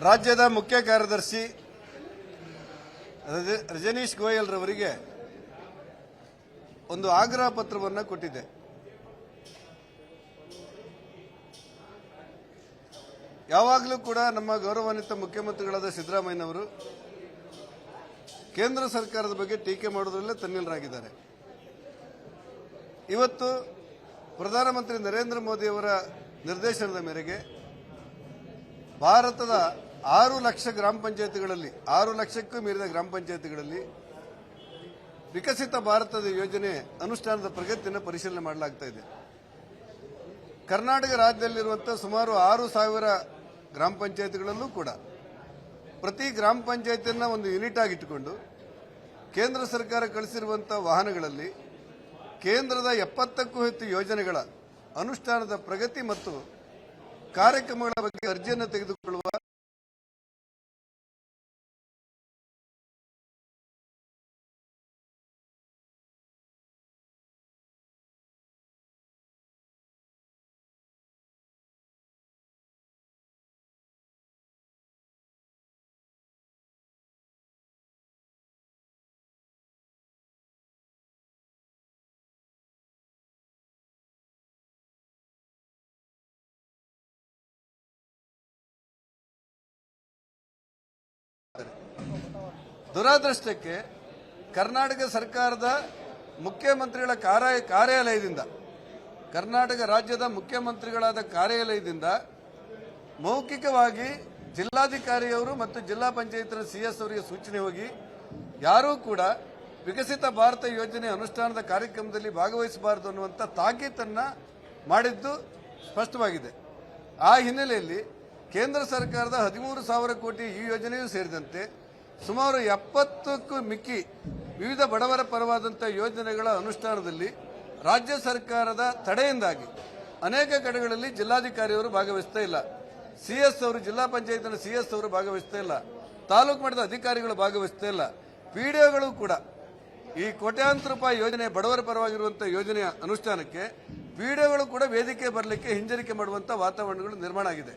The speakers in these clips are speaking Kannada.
ರಾಜ್ಯದ ಮುಖ್ಯ ಕಾರ್ಯದರ್ಶಿ ರಜ- ರಜನೀಶ್ ಗೋಯಲ್ ರವರಿಗೆ ಒಂದು ಆಗ್ರಹ ಪತ್ರವನ್ನು ಕೊಟ್ಟಿದೆ ಯಾವಾಗಲೂ ಕೂಡ ನಮ್ಮ ಗೌರವಾನ್ವಿತ ಮುಖ್ಯಮಂತ್ರಿಗಳಾದ ಸಿದ್ದರಾಮಯ್ಯನವರು ಕೇಂದ್ರ ಸರ್ಕಾರದ ಬಗ್ಗೆ ಟೀಕೆ ಮಾಡೋದ್ರಲ್ಲೇ ತನ್ನಿಲರಾಗಿದ್ದಾರೆ. ಇವತ್ತು ಪ್ರಧಾನಮಂತ್ರಿ ನರೇಂದ್ರ ಮೋದಿಯವರ ನಿರ್ದೇಶನದ ಮೇರೆಗೆ ಭಾರತದ ಆರು ಲಕ್ಷ ಗ್ರಾಮ ಪಂಚಾಯತ್ಗಳಲ್ಲಿ, ಆರು ಲಕ್ಷಕ್ಕೂ ಮೀರಿದ ಗ್ರಾಮ ಪಂಚಾಯತ್ಗಳಲ್ಲಿ ವಿಕಸಿತ ಭಾರತದ ಯೋಜನೆ ಅನುಷ್ಠಾನದ ಪ್ರಗತಿಯನ್ನು ಪರಿಶೀಲನೆ ಮಾಡಲಾಗ್ತಾ ಇದೆ. ಕರ್ನಾಟಕ ರಾಜ್ಯದಲ್ಲಿರುವಂತಹ ಸುಮಾರು ಆರು ಸಾವಿರ ಗ್ರಾಮ ಪಂಚಾಯತ್ಗಳಲ್ಲೂ ಕೂಡ ಪ್ರತಿ ಗ್ರಾಮ ಪಂಚಾಯತಿಯನ್ನ ಒಂದು ಯೂನಿಟ್ ಆಗಿಟ್ಟುಕೊಂಡು ಕೇಂದ್ರ ಸರ್ಕಾರ ಕಳಿಸಿರುವಂತಹ ವಾಹನಗಳಲ್ಲಿ ಕೇಂದ್ರದ ಎಪ್ಪತ್ತಕ್ಕೂ ಹೆಚ್ಚು ಯೋಜನೆಗಳ ಅನುಷ್ಠಾನದ ಪ್ರಗತಿ ಮತ್ತು ಕಾರ್ಯಕ್ರಮಗಳ ಬಗ್ಗೆ ಅರ್ಜಿಯನ್ನು ತೆಗೆದುಕೊಳ್ಳುವ ದುರಾದೃಷ್ಟಕ್ಕೆ ಕರ್ನಾಟಕ ಸರ್ಕಾರದ ಮುಖ್ಯಮಂತ್ರಿಗಳ ಕಾರ್ಯ- ಕಾರ್ಯಾಲಯದಿಂದ, ಕರ್ನಾಟಕ ರಾಜ್ಯದ ಮುಖ್ಯಮಂತ್ರಿಗಳಾದ ಕಾರ್ಯಾಲಯದಿಂದ ಮೌಖಿಕವಾಗಿ ಜಿಲ್ಲಾಧಿಕಾರಿಯವರು ಮತ್ತು ಜಿಲ್ಲಾ ಪಂಚಾಯತ್ನ ಸಿ ಎಸ್ ಅವರಿಗೆ ಸೂಚನೆ ಹೋಗಿ, ಯಾರೂ ಕೂಡ ವಿಕಸಿತ ಭಾರತ ಯೋಜನೆ ಅನುಷ್ಠಾನದ ಕಾರ್ಯಕ್ರಮದಲ್ಲಿ ಭಾಗವಹಿಸಬಾರದು ಅನ್ನುವಂಥ ತಾಕೀತನ್ನು ಮಾಡಿದ್ದು ಸ್ಪಷ್ಟವಾಗಿದೆ. ಆ ಹಿನ್ನೆಲೆಯಲ್ಲಿ ಕೇಂದ್ರ ಸರ್ಕಾರದ ಹದಿಮೂರು ಸಾವಿರ ಕೋಟಿ ಈ ಯೋಜನೆಯೂ ಸೇರಿದಂತೆ ಸುಮಾರು ಎಪ್ಪತ್ತಕ್ಕೂ ಮಿಕ್ಕಿ ವಿವಿಧ ಬಡವರ ಪರವಾದಂಥ ಯೋಜನೆಗಳ ಅನುಷ್ಠಾನದಲ್ಲಿ ರಾಜ್ಯ ಸರ್ಕಾರದ ತಡೆಯಿಂದಾಗಿ ಅನೇಕ ಕಡೆಗಳಲ್ಲಿ ಜಿಲ್ಲಾಧಿಕಾರಿಯವರು ಭಾಗವಹಿಸ್ತಾ ಇಲ್ಲ. ಸಿ ಎಸ್ ಅವರು, ಜಿಲ್ಲಾ ಪಂಚಾಯತ್ನ ಸಿಎಸ್ ಅವರು ಭಾಗವಹಿಸ್ತಾ ಇಲ್ಲ. ತಾಲೂಕು ಮಟ್ಟದ ಅಧಿಕಾರಿಗಳು ಭಾಗವಹಿಸ್ತಾ ಇಲ್ಲ. ಪಿಡಿಒಗಳು ಕೂಡ ಈ ಕೋಟ್ಯಾಂತರ ರೂಪಾಯಿ ಯೋಜನೆ, ಬಡವರ ಪರವಾಗಿರುವಂತಹ ಯೋಜನೆಯ ಅನುಷ್ಠಾನಕ್ಕೆ ಪಿಡಿಒಗಳು ಕೂಡ ವೇದಿಕೆ ಬರಲಿಕ್ಕೆ ಹಿಂಜರಿಕೆ ಮಾಡುವಂತಹ ವಾತಾವರಣಗಳು ನಿರ್ಮಾಣ ಆಗಿದೆ.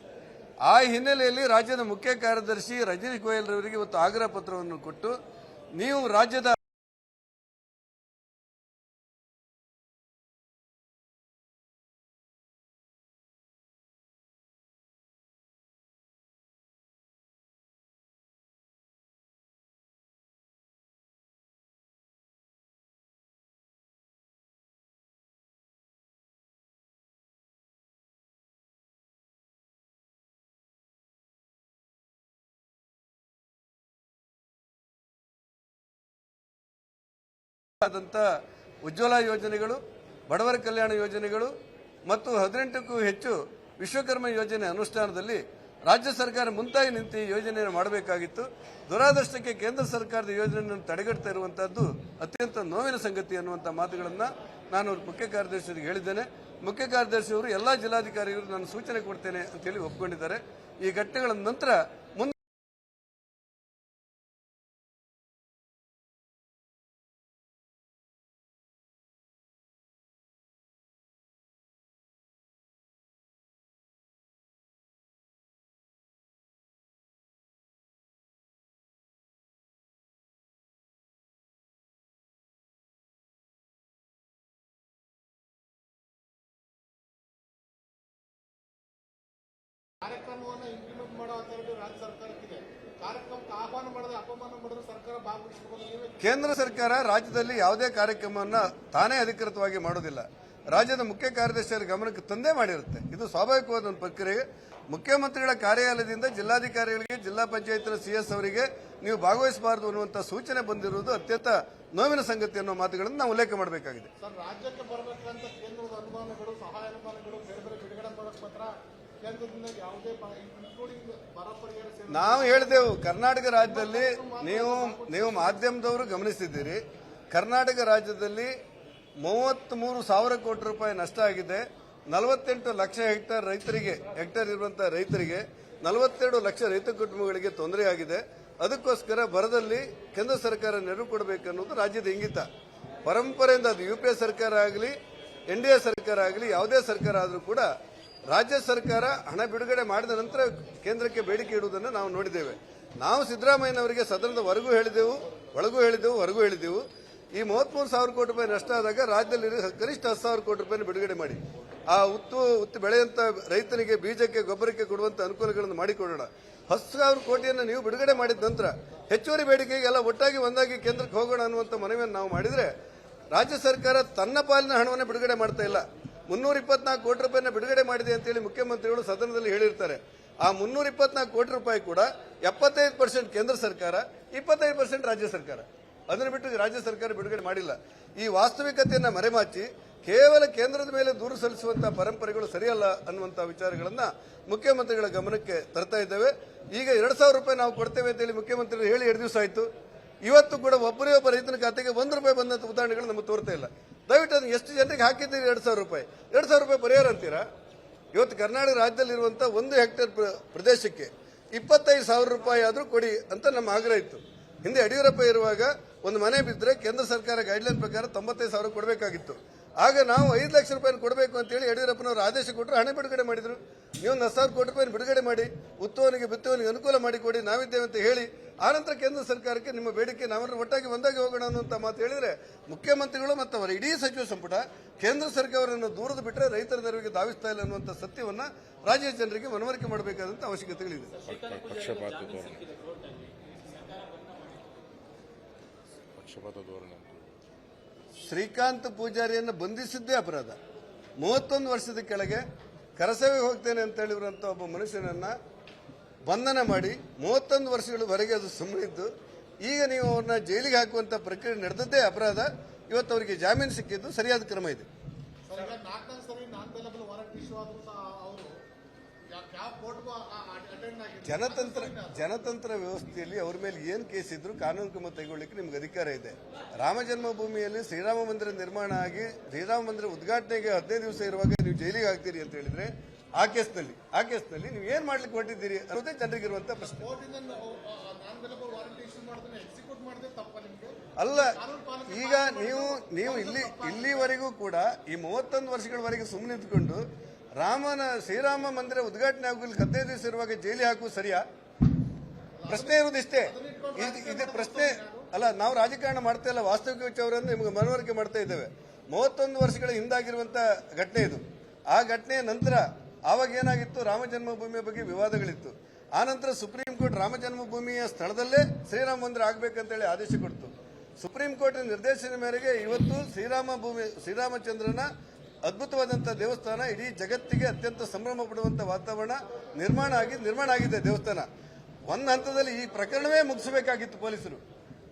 ಆ ಹಿನ್ನೆಲೆಯಲ್ಲಿ ರಾಜ್ಯದ ಮುಖ್ಯ ಕಾರ್ಯದರ್ಶಿ ರಜನೀಶ್ ಗೋಯಲ್ ರವರಿಗೆ ಇವತ್ತು ಆಗ್ರಹ ಪತ್ರವನ್ನು ಕೊಟ್ಟು ನೀವು ರಾಜ್ಯದ ಆದಂಥ ಉಜ್ವಲ ಯೋಜನೆಗಳು, ಬಡವರ ಕಲ್ಯಾಣ ಯೋಜನೆಗಳು ಮತ್ತು ಹದಿನೆಂಟಕ್ಕೂ ಹೆಚ್ಚು ವಿಶ್ವಕರ್ಮ ಯೋಜನೆ ಅನುಷ್ಠಾನದಲ್ಲಿ ರಾಜ್ಯ ಸರ್ಕಾರ ಮುಂತಾಗಿ ನಿಂತು ಈ ಯೋಜನೆಯನ್ನು ಮಾಡಬೇಕಾಗಿತ್ತು. ದುರಾದೃಷ್ಟಕ್ಕೆ ಕೇಂದ್ರ ಸರ್ಕಾರದ ಯೋಜನೆಯನ್ನು ತಡೆಗಟ್ತಾ ಇರುವಂತಹದ್ದು ಅತ್ಯಂತ ನೋವಿನ ಸಂಗತಿ ಅನ್ನುವಂಥ ಮಾತುಗಳನ್ನು ನಾನು ಮುಖ್ಯ ಕಾರ್ಯದರ್ಶಿಯವರಿಗೆ ಹೇಳಿದ್ದೇನೆ. ಮುಖ್ಯ ಕಾರ್ಯದರ್ಶಿಯವರು ಎಲ್ಲ ಜಿಲ್ಲಾಧಿಕಾರಿಗಳು ನಾನು ಸೂಚನೆ ಕೊಡ್ತೇನೆ ಅಂತೇಳಿ ಒಪ್ಪಿಕೊಂಡಿದ್ದಾರೆ ಈ ಘಟನೆಗಳ ನಂತರ ಕಾರ್ಯಕ್ರಮವನ್ನು ಇಂಪ್ಲಿಮೆಂಟ್ ಮಾಡೋ ಅಥಾರಿಟಿ ರಾಜ್ಯ ಸರ್ಕಾರಕ್ಕಿದೆ. ಕಾರ್ಯಕ್ರಮಕ್ಕೆ ಆಹ್ವಾನ ಮಾಡದೆ ಅಪಮಾನ ಮಾಡಿದ್ರೆ ಸರ್ಕಾರ ಭಾಗವಹಿಸಬಹುದು ಕೇಂದ್ರ ಸರ್ಕಾರ ರಾಜ್ಯದಲ್ಲಿ ಯಾವುದೇ ಕಾರ್ಯಕ್ರಮವನ್ನು ತಾನೇ ಅಧಿಕೃತವಾಗಿ ಮಾಡೋದಿಲ್ಲ. ರಾಜ್ಯದ ಮುಖ್ಯ ಕಾರ್ಯದರ್ಶಿಯಲ್ಲಿ ಗಮನಕ್ಕೆ ತಂದೇ ಮಾಡಿರುತ್ತೆ. ಇದು ಸ್ವಾಭಾವಿಕವಾದ ಒಂದು ಪ್ರಕ್ರಿಯೆ. ಮುಖ್ಯಮಂತ್ರಿಗಳ ಕಾರ್ಯಾಲಯದಿಂದ ಜಿಲ್ಲಾಧಿಕಾರಿಗಳಿಗೆ ಜಿಲ್ಲಾ ಪಂಚಾಯತ್ನ ಸಿಎಸ್ ಅವರಿಗೆ ನೀವು ಭಾಗವಹಿಸಬಾರದು ಅನ್ನುವಂಥ ಸೂಚನೆ ಬಂದಿರುವುದು ಅತ್ಯಂತ ನೋವಿನ ಸಂಗತಿ ಅನ್ನೋ ಮಾತುಗಳನ್ನು ನಾವು ಉಲ್ಲೇಖ ಮಾಡಬೇಕಾಗಿದೆ. ನಾವು ಹೇಳಿದೆವು ಕರ್ನಾಟಕ ರಾಜ್ಯದಲ್ಲಿ ನೀವು ನೀವು ಮಾಧ್ಯಮದವರು ಗಮನಿಸಿದ್ದೀರಿ. ಕರ್ನಾಟಕ ರಾಜ್ಯದಲ್ಲಿ ಮೂವತ್ತ್ಮೂರು ಸಾವಿರ ಕೋಟಿ ರೂಪಾಯಿ ನಷ್ಟ ಆಗಿದೆ. ನಲವತ್ತೆಂಟು ಲಕ್ಷ ಹೆಕ್ಟೇರ್ ರೈತರಿಗೆ, ಹೆಕ್ಟೇರ್ ಇರುವಂತಹ ರೈತರಿಗೆ ನಲವತ್ತೆರಡು ಲಕ್ಷ ರೈತ ಕುಟುಂಬಗಳಿಗೆ ತೊಂದರೆ ಆಗಿದೆ. ಅದಕ್ಕೋಸ್ಕರ ಬರದಲ್ಲಿ ಕೇಂದ್ರ ಸರ್ಕಾರ ನೆರವು ಕೊಡಬೇಕನ್ನುವುದು ರಾಜ್ಯದ ಇಂಗಿತ. ಪರಂಪರೆಯಿಂದ ಅದು ಯು ಸರ್ಕಾರ ಆಗಲಿ, ಎನ್ ಸರ್ಕಾರ ಆಗಲಿ, ಯಾವುದೇ ಸರ್ಕಾರ ಆದರೂ ಕೂಡ ರಾಜ್ಯ ಸರ್ಕಾರ ಹಣ ಬಿಡುಗಡೆ ಮಾಡಿದ ನಂತರ ಕೇಂದ್ರಕ್ಕೆ ಬೇಡಿಕೆ ಇಡುವುದನ್ನು ನಾವು ನೋಡಿದ್ದೇವೆ. ನಾವು ಸಿದ್ದರಾಮಯ್ಯನವರಿಗೆ ಸದನದ ಹೊರಗೂ ಹೇಳಿದೆವು ಒಳಗೂ ಹೇಳಿದೆವು ಹೊರಗೂ ಹೇಳಿದೆವು ಈ ಮೂವತ್ಮೂರು ಸಾವಿರ ಕೋಟಿ ರೂಪಾಯಿ ನಷ್ಟ ಆದಾಗ ರಾಜ್ಯದಲ್ಲಿ ಕನಿಷ್ಠ ಹತ್ತು ಸಾವಿರ ಕೋಟಿ ರೂಪಾಯಿ ಬಿಡುಗಡೆ ಮಾಡಿ. ಆ ಉತ್ತು ಉತ್ತು ಬೆಳೆಯಂತ ರೈತನಿಗೆ ಬೀಜಕ್ಕೆ, ಗೊಬ್ಬರಕ್ಕೆ ಕೊಡುವಂತ ಅನುಕೂಲಗಳನ್ನು ಮಾಡಿಕೊಡೋಣ ಹತ್ತು ಸಾವಿರ ಕೋಟಿಯನ್ನು ನೀವು ಬಿಡುಗಡೆ ಮಾಡಿದ ನಂತರ ಹೆಚ್ಚುವರಿ ಬೇಡಿಕೆಗೆಲ್ಲ ಒಟ್ಟಾಗಿ ಒಂದಾಗಿ ಕೇಂದ್ರಕ್ಕೆ ಹೋಗೋಣ ಅನ್ನುವಂಥ ಮನವಿಯನ್ನು ನಾವು ಮಾಡಿದರೆ ರಾಜ್ಯ ಸರ್ಕಾರ ತನ್ನ ಪಾಲಿನ ಹಣವನ್ನು ಬಿಡುಗಡೆ ಮಾಡ್ತಾ ಇಲ್ಲ. ಮುನ್ನೂರ ಇಪ್ಪತ್ನಾಲ್ಕು ಕೋಟಿ ರೂಪಾಯಿನ ಬಿಡುಗಡೆ ಮಾಡಿದೆ ಅಂತೇಳಿ ಮುಖ್ಯಮಂತ್ರಿಗಳು ಸದನದಲ್ಲಿ ಹೇಳಿರ್ತಾರೆ. ಆ ಮುನ್ನೂರ ಇಪ್ಪತ್ನಾಲ್ಕು ಕೋಟಿ ರೂಪಾಯಿ ಕೂಡ ಎಪ್ಪತ್ತೈದು ಪರ್ಸೆಂಟ್ ಕೇಂದ್ರ ಸರ್ಕಾರ, ಇಪ್ಪತ್ತೈದು ಪರ್ಸೆಂಟ್ ರಾಜ್ಯ ಸರ್ಕಾರ. ಅದನ್ನು ಬಿಟ್ಟು ರಾಜ್ಯ ಸರ್ಕಾರ ಬಿಡುಗಡೆ ಮಾಡಿಲ್ಲ. ಈ ವಾಸ್ತವಿಕತೆಯನ್ನ ಮರೆಮಾಚಿ ಕೇವಲ ಕೇಂದ್ರದ ಮೇಲೆ ದೂರು ಸಲ್ಲಿಸುವಂತಹ ಪರಂಪರೆಗಳು ಸರಿಯಲ್ಲ ಅನ್ನುವಂಥ ವಿಚಾರಗಳನ್ನ ಮುಖ್ಯಮಂತ್ರಿಗಳ ಗಮನಕ್ಕೆ ತರ್ತಾ ಇದ್ದೇವೆ. ಈಗ ಎರಡು ಸಾವಿರ ರೂಪಾಯಿ ನಾವು ಕೊಡ್ತೇವೆ ಅಂತೇಳಿ ಮುಖ್ಯಮಂತ್ರಿಗಳು ಹೇಳಿ, ಎರಡು ದಿವಸ ಆಯ್ತು. ಇವತ್ತು ಕೂಡ ಒಬ್ಬರೇ ಒಬ್ಬ ರೈತನ ಖಾತೆಗೆ ಒಂದು ರೂಪಾಯಿ ಬಂದಂತ ಉದಾಹರಣೆಗಳು ನಮಗೆ ತೋರ್ತಾ ಇಲ್ಲ. ದಯವಿಟ್ಟು ಅದನ್ನ ಎಷ್ಟು ಜನರಿಗೆ ಹಾಕಿದ್ದೀರಿ? ಎರಡು ಸಾವಿರ ರೂಪಾಯಿ. ಎರಡ್ ಸಾವಿರ ರೂಪಾಯಿ ಪರಿಹಾರ ಅಂತೀರಾ? ಇವತ್ತು ಕರ್ನಾಟಕ ರಾಜ್ಯದಲ್ಲಿರುವಂತಹ ಒಂದು ಹೆಕ್ಟೇರ್ ಪ್ರ- ಪ್ರದೇಶಕ್ಕೆ ಇಪ್ಪತ್ತೈದು ಸಾವಿರ ರೂಪಾಯಿ ಆದರೂ ಕೊಡಿ ಅಂತ ನಮ್ಮ ಆಗ್ರಹ ಇತ್ತು. ಹಿಂದೆ ಯಡಿಯೂರಪ್ಪ ಇರುವಾಗ ಒಂದು ಮನೆ ಬಿದ್ದರೆ ಕೇಂದ್ರ ಸರ್ಕಾರ ಗೈಡ್ಲೈನ್ ಪ್ರಕಾರ ತೊಂಬತ್ತೈದು ಸಾವಿರ ಕೊಡಬೇಕಾಗಿತ್ತು. ಆಗ ನಾವು ಐದು ಲಕ್ಷ ರೂಪಾಯಿ ಕೊಡಬೇಕು ಅಂತೇಳಿ ಯಡಿಯೂರಪ್ಪನವರು ಆದೇಶ ಕೊಟ್ಟರು ಹಣ ಬಿಡುಗಡೆ ಮಾಡಿದ್ರು. ನೀವು ಒಂದು ಸಾವಿರ ಕೋಟಿ ರೂಪಾಯಿ ಬಿಡುಗಡೆ ಮಾಡಿ ಉತ್ತವನಿಗೆ ಬಿತ್ತುವನಿಗೆ ಅನುಕೂಲ ಮಾಡಿಕೊಡಿ ನಾವಿದ್ದೇವೆ ಅಂತ ಹೇಳಿ ಆನಂತರ ಕೇಂದ್ರ ಸರ್ಕಾರಕ್ಕೆ ನಿಮ್ಮ ಬೇಡಿಕೆ, ನಾವೆಲ್ಲರೂ ಒಟ್ಟಾಗಿ ಒಂದಾಗಿ ಹೋಗೋಣ ಅನ್ನುವಂಥ ಮಾತು ಹೇಳಿದ್ರೆ ಮುಖ್ಯಮಂತ್ರಿಗಳು ಮತ್ತು ಅವರ ಇಡೀ ಸಚಿವ ಸಂಪುಟ ಕೇಂದ್ರ ಸರ್ಕಾರವನ್ನು ದೂರದ ಬಿಟ್ಟರೆ ರೈತರ ನೆರವಿಗೆ ಧಾವಿಸ್ತಾ ಇಲ್ಲ ಅನ್ನುವಂಥ ಸತ್ಯವನ್ನು ರಾಜ್ಯ ಜನರಿಗೆ ಮನವರಿಕೆ ಮಾಡಬೇಕಾದಂಥ ಅವಶ್ಯಕತೆಗಳಿದೆ ಪಕ್ಷಪಾತ ಧೋರಣೆ ಅಂತ. ಶ್ರೀಕಾಂತ್ ಪೂಜಾರಿಯನ್ನು ಬಂಧಿಸಿದ್ದೇ ಅಪರಾಧ. ಮೂವತ್ತೊಂದು ವರ್ಷದ ಕೆಳಗೆ ಕರಸೇವೆ ಹೋಗ್ತೇನೆ ಅಂತ ಹೇಳಿರುವಂತಹ ಒಬ್ಬ ಮನುಷ್ಯನನ್ನ ಬಂಧನ ಮಾಡಿ ಮೂವತ್ತೊಂದು ವರ್ಷಗಳವರೆಗೆ ಅದು ಸುಮ್ಮನಿದ್ದು. ಈಗ ನೀವು ಅವ್ರನ್ನ ಜೈಲಿಗೆ ಹಾಕುವಂತ ಪ್ರಕ್ರಿಯೆ ನಡೆದದ್ದೇ ಅಪರಾಧ. ಇವತ್ತು ಅವರಿಗೆ ಜಾಮೀನು ಸಿಕ್ಕಿದ್ದು ಸರಿಯಾದ ಕ್ರಮ ಇದೆ. ಜನತಂತ್ರ ಜನತಂತ್ರ ವ್ಯವಸ್ಥೆಯಲ್ಲಿ ಅವ್ರ ಮೇಲೆ ಏನು ಕೇಸ್ ಇದ್ರು ಕಾನೂನು ಕ್ರಮ ತೆಗೊಳ್ಳಿಕ್ಕೆ ನಿಮ್ಗೆ ಅಧಿಕಾರ ಇದೆ. ರಾಮ ಜನ್ಮಭೂಮಿಯಲ್ಲಿ ಶ್ರೀರಾಮ ಮಂದಿರ ನಿರ್ಮಾಣ ಆಗಿ ಶ್ರೀರಾಮ ಮಂದಿರ ಉದ್ಘಾಟನೆಗೆ ಹದಿನೈದು ದಿವಸ ಇರುವಾಗ ನೀವು ಜೈಲಿಗೆ ಆಗ್ತೀರಿ ಅಂತ ಹೇಳಿದ್ರೆ ಆ ಕೇಸ್ನಲ್ಲಿ ಆ ಕೇಸ್ನಲ್ಲಿ ನೀವು ಏನ್ ಮಾಡ್ಲಿಕ್ಕೆ ಹೊರಟಿದ್ದೀರಿ ಅನ್ನೋದೇ ಜನರಿಗಿರುವಂತ ಪ್ರಶ್ನೆ. ಅಲ್ಲ ಈಗ ನೀವು ನೀವು ಇಲ್ಲಿ ಇಲ್ಲಿವರೆಗೂ ಕೂಡ ಈ ಮೂವತ್ತೊಂದು ವರ್ಷಗಳವರೆಗೆ ಸುಮ್ಮನೆ ನಿಂತ್ಕೊಂಡು ರಾಮನ ಶ್ರೀರಾಮ ಮಂದಿರ ಉದ್ಘಾಟನೆ ಆಗೋಲ್ಲಿ ಹದಿನೈದು ದಿವಸ ಇರುವಾಗ ಜೈಲಿ ಹಾಕುವ ಸರಿಯಾ? ಪ್ರಶ್ನೆ ಇರುವುದು ಇಷ್ಟೇ. ಇದು- ಪ್ರಶ್ನೆ ಅಲ್ಲ, ನಾವು ರಾಜಕಾರಣ ಮಾಡ್ತಾ ಇಲ್ಲ ವಾಸ್ತವಿಕ ವಿಚಾರವನ್ನು ನಿಮಗೆ ಮನವರಿಕೆ ಮಾಡ್ತಾ ಇದ್ದೇವೆ. ಮೂವತ್ತೊಂದು ವರ್ಷಗಳ ಹಿಂದಾಗಿರುವಂತ ಘಟನೆ ಇದು. ಆ ಘಟನೆಯ ನಂತರ ಆವಾಗ ಏನಾಗಿತ್ತು? ರಾಮ ಜನ್ಮಭೂಮಿಯ ಬಗ್ಗೆ ವಿವಾದಗಳಿತ್ತು. ಆ ನಂತರ ಸುಪ್ರೀಂ ಕೋರ್ಟ್ ರಾಮ ಜನ್ಮಭೂಮಿಯ ಸ್ಥಳದಲ್ಲೇ ಶ್ರೀರಾಮ ಮಂದಿರ ಆಗ್ಬೇಕಂತೇಳಿ ಆದೇಶ ಕೊಡ್ತು. ಸುಪ್ರೀಂ ಕೋರ್ಟ್ ನಿರ್ದೇಶನ ಮೇರೆಗೆ ಇವತ್ತು ಶ್ರೀರಾಮ ಭೂಮಿ ಶ್ರೀರಾಮಚಂದ್ರನ ಅದ್ಭುತವಾದಂತಹ ದೇವಸ್ಥಾನ, ಇಡೀ ಜಗತ್ತಿಗೆ ಅತ್ಯಂತ ಸಂಭ್ರಮ ಪಡುವಂಥ ವಾತಾವರಣ ನಿರ್ಮಾಣ ಆಗಿ, ನಿರ್ಮಾಣ ಆಗಿದೆ ದೇವಸ್ಥಾನ. ಒಂದು ಹಂತದಲ್ಲಿ ಈ ಪ್ರಕರಣವೇ ಮುಗಿಸಬೇಕಾಗಿತ್ತು ಪೊಲೀಸರು.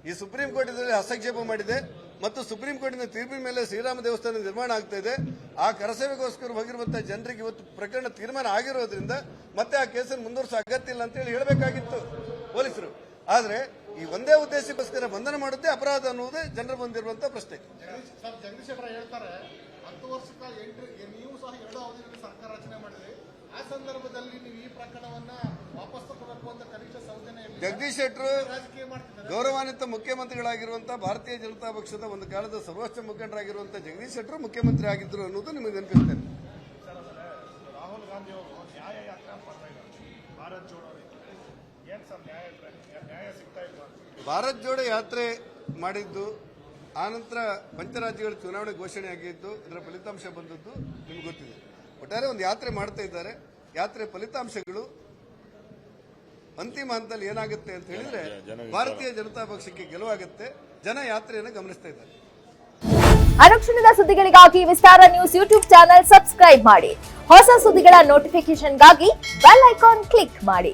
ಈ ಸುಪ್ರೀಂ ಕೋರ್ಟ್ ಹಸ್ತಕ್ಷೇಪ ಮಾಡಿದೆ ಮತ್ತು ಸುಪ್ರೀಂ ಕೋರ್ಟಿನ ತೀರ್ಪಿನ ಮೇಲೆ ಶ್ರೀರಾಮ ದೇವಸ್ಥಾನ ನಿರ್ಮಾಣ ಆಗ್ತಾ ಇದೆ. ಆ ಕರಸೇವೆಗೋಸ್ಕರ ಹೋಗಿರುವಂತಹ ಜನರಿಗೆ ಇವತ್ತು ಪ್ರಕರಣ ತೀರ್ಮಾನ ಆಗಿರೋದ್ರಿಂದ ಮತ್ತೆ ಆ ಕೇಸನ್ನು ಮುಂದುವರಿಸೋ ಅಗತ್ಯ ಇಲ್ಲ ಅಂತೇಳಿ ಹೇಳಬೇಕಾಗಿತ್ತು ಪೊಲೀಸರು. ಆದ್ರೆ ಈ ಒಂದೇ ಉದ್ದೇಶಕ್ಕೋಸ್ಕರ ಬಂಧನ ಮಾಡುತ್ತೆ, ಅಪರಾಧ ಅನ್ನುವುದೇ ಜನರು ಬಂದಿರುವಂತಹ ಪ್ರಶ್ನೆ. ಹತ್ತು ವರ್ಷದ ಎಂಟು ನೀವು ಸಹ ಎರಡು ಅವಧಿಯಲ್ಲಿ ಸರ್ಕಾರ ರಚನೆ ಮಾಡಿದ್ರಿ. ಆ ಸಂದರ್ಭದಲ್ಲಿ ನೀವು ಈ ಪ್ರಕರಣವನ್ನ ವಾಪಸ್ ತಗೋಬೇಕು ಅಂತ ಕನಿಷ್ಠ ಸೌಜನ್ಯ. ಜಗದೀಶ್ ಶೆಟ್ಟರು ರಾಜಕೀಯ ಮಾಡ್ತಿದ್ದಾರೆ. ಗೌರವಾನ್ವಿತ ಮುಖ್ಯಮಂತ್ರಿಗಳಾಗಿರುವಂತಹ ಭಾರತೀಯ ಜನತಾ ಪಕ್ಷದ ಒಂದು ಕಾಲದ ಸರ್ವೋಚ್ಚ ಮುಖಂಡರಾಗಿರುವಂತಹ ಜಗದೀಶ್ ಶೆಟ್ಟರು ಮುಖ್ಯಮಂತ್ರಿ ಆಗಿದ್ರು ಅನ್ನೋದು ನಿಮಗೆ ನೆನಪಿಸ್ತೇನೆ ರಾಹುಲ್ ಗಾಂಧಿ ಅವರು ನ್ಯಾಯ ಯಾತ್ರೆ ಮಾಡ್ತಾ ಇದ್ದಾರೆ ಭಾರತ್ ಜೋಡೋ ಏನ್ ಸರ್ ನ್ಯಾಯ ನ್ಯಾಯ ಸಿಗ್ತಾ ಇಲ್ಲ ಭಾರತ್ ಜೋಡೋ ಯಾತ್ರೆ ಮಾಡಿದ್ದು ಆನಂತರ ಪಂಚರಾಜ್ಯಗಳ ಚುನಾವಣೆ ಘೋಷಣೆ ಆಗಿದ್ದು ಇದರ ಫಲಿತಾಂಶ ಬಂದದ್ದು ನಿಮ್ಗೆ ಗೊತ್ತಿದೆ. ಒಟ್ಟಾರೆ ಒಂದು ಯಾತ್ರೆ ಮಾಡ್ತಾ ಇದ್ದಾರೆ. ಯಾತ್ರೆ ಫಲಿತಾಂಶಗಳು ಅಂತಿಮ ಹಂತದಲ್ಲಿ ಏನಾಗುತ್ತೆ ಅಂತ ಹೇಳಿದ್ರೆ ಭಾರತೀಯ ಜನತಾ ಪಕ್ಷಕ್ಕೆ ಗೆಲುವಾಗುತ್ತೆ. ಜನ ಯಾತ್ರೆಯನ್ನು ಗಮನಿಸ್ತಾ ಇದ್ದಾರೆ. ಅನುಕ್ಷಣದ ಸುದ್ದಿಗಳಿಗಾಗಿ Vistara news YouTube channel subscribe ಮಾಡಿ. ಹೊಸ ಸುದ್ದಿಗಳ ನೋಟಿಫಿಕೇಶನ್ಗಾಗಿ ಬೆಲ್ ಐಕಾನ್ ಕ್ಲಿಕ್ ಮಾಡಿ.